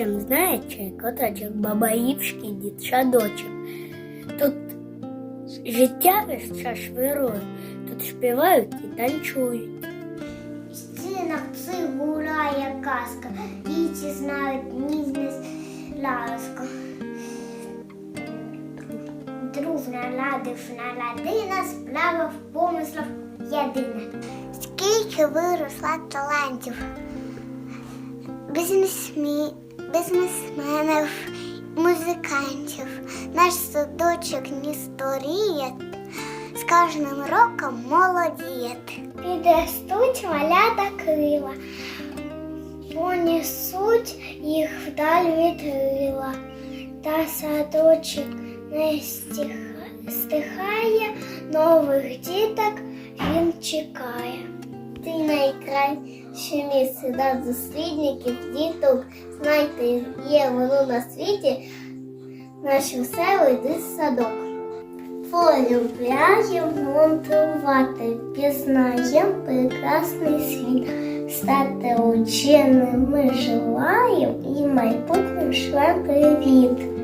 кожен знає, чий коточок бабаївський дітсадочок. Тут життя весь час вирує, тут співають і танцюють. В стінах цигурає казка, діти знають ніжність ласку. Дружна, ладишна ладина, справа в помислах єдина. Скільки виросла талантів, бізнесмі, бізнесменів, музикантів. Наш садочок не старіє, з кожним роком молодіє. Підростуть малята крила, понесуть їх вдаль від рила, та садочок не стиха- стихає, нових діток він чекає. Ти Найкраще місце для дослідників, діток. Знайте, є воно на світі, наш веселий дитсадок. Полюбляєм монтувати, пізнаєм прекрасний світ, стати ученими желаєм і майбутнім шлем привіт.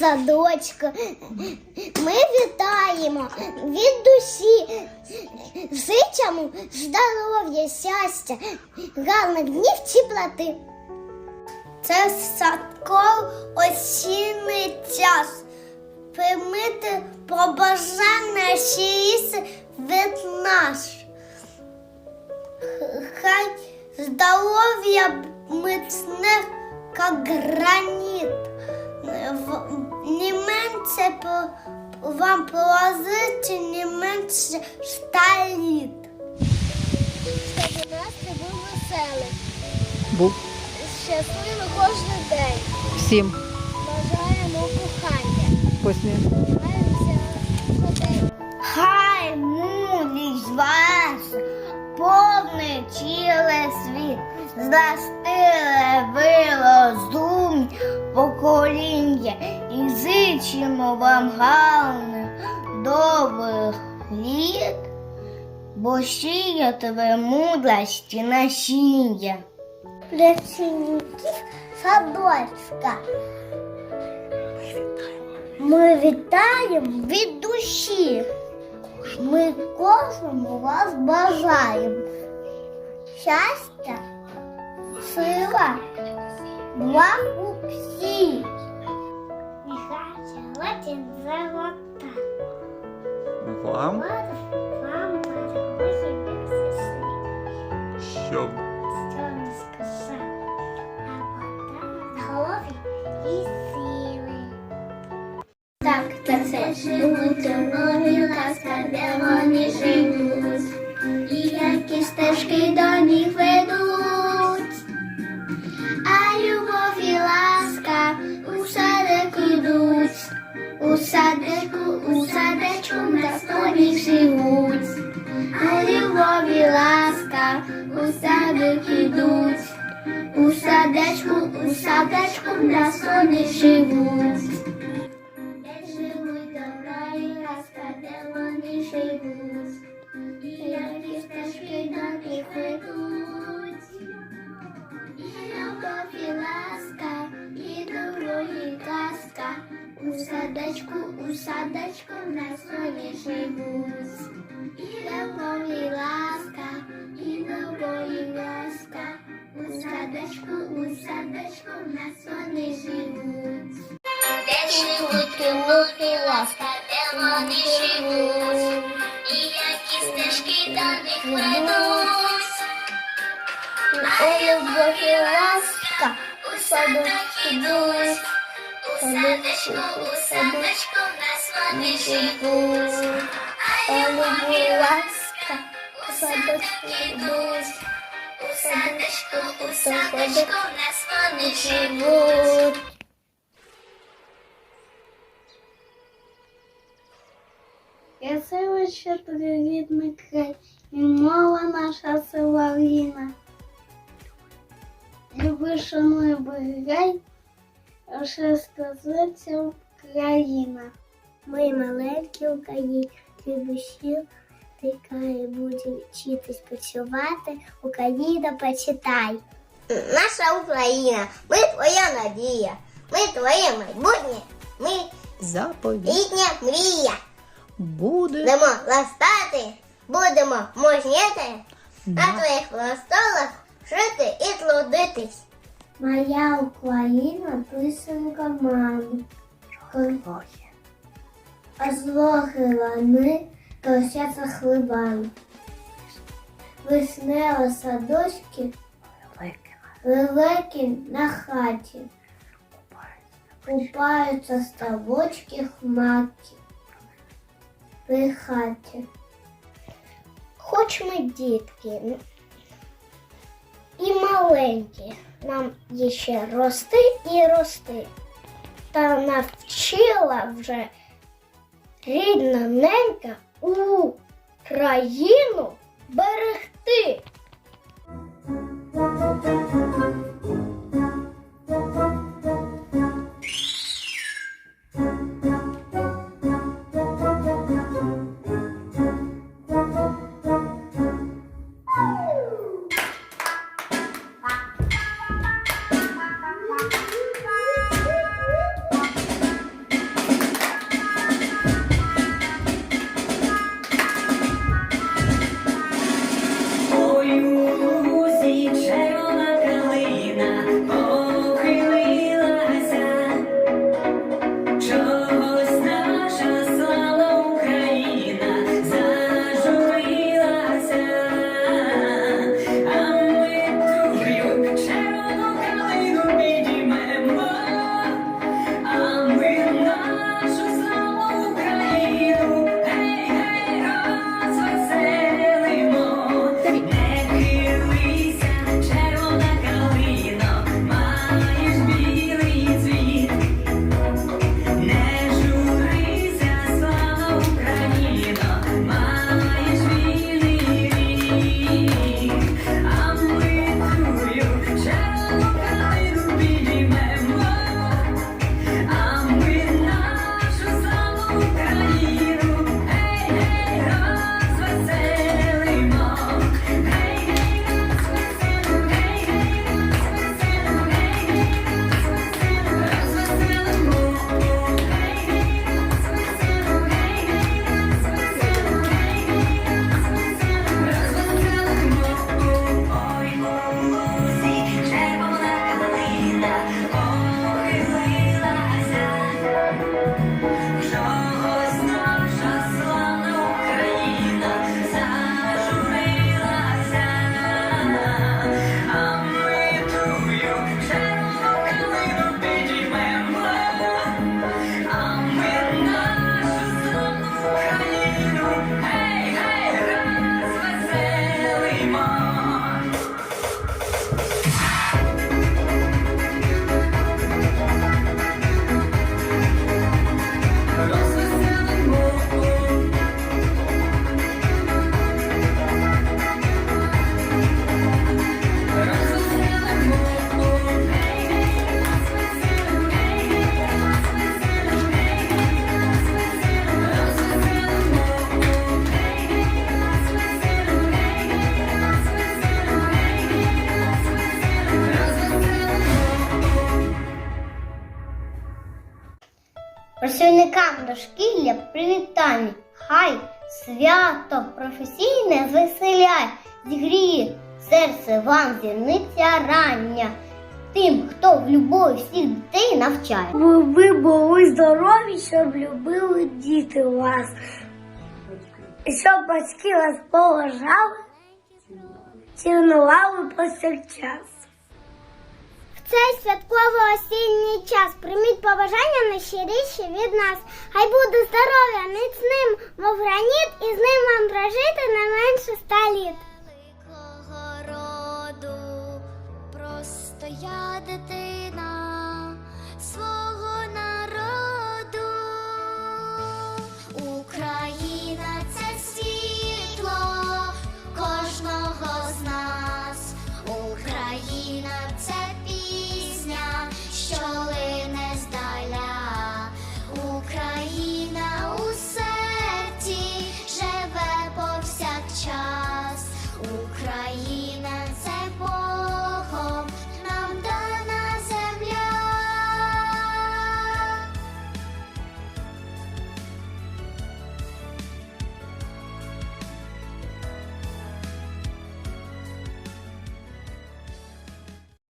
Садочку. Ми вітаємо від душі. Зичимо здоров'я, щастя, гарних днів теплоти. Це садков осінний час. Примити побажання щирість від нас. Хай здоров'я міцне, як граніт. Не менше вам положити, не менше сталіт. Щоб у нас це був веселий, Був щасливий кожен день. всім Бажаємо кохання. посміх. Хай мудрість ваша повний цілий світ, застиле ви розум покоління і зичимо вам гарних добрих літ, бо сіятиме мудрості насіння. Працівників садочка. Ми вітаємо від душі. Ми кожному вас бажаємо. Щастя, сила, благ Всіх. Нехай сьогодні золота. Вам, Вам щоб Що не сказав, а вода голові і сили. Так, та це живуть нові ласка, де вони живуть, і які стежки до них ведуть. Садочку, у садочку на столі живуть. А любові ласка у садок ідуть, у садочку, у садочку на соні живуть. У садочку, у садочку на соні живуть. І і ласка, і добро і ласка, у садочку, у садочку на соні живуть. Де живуть любов і ласка, де вони живуть, і які стежки до них ведуть. А любов і ласка, у садочку будуть, у садочку, у садочку на соні живуть. А любов і ласка, у садочку будуть, у садочку, у садочку на соні живуть. Я селище рідний край, і мова наша солов'їна. Люби, шануй, берегай, сказаться Україна. Ми маленькі Україні, душі тикає, буде вчитись почувати, Україна почитай. Наша Україна, ми твоя надія, ми твоє майбутнє, ми Заповідь літня мрія. Будемо ластати, будемо можніти, на на твоїх просторах жити і трудитись. Моя Україна писанка мами. А злоги лани трощаться хлебами. Веснева садочки великі на хаті. Купаються ставочки хмаки при хаті. Хоч ми дітки і маленькі, нам є ще рости і рости. Та навчила вже рідна ненька Україну берегти. Свято професійне звеселяй, зігріє серце вам зірниця рання. Тим, хто в любові всіх дітей навчає. Ви були здорові, щоб любили діти вас. Щоб батьки вас поважали, цінували повсякчас. Цей святково-осінній час прийміть побажання найщиріші від нас. Хай буде здоров'я міцним, мов граніт, і з ним вам прожити не менше ста літ. Великого роду, просто я дитина,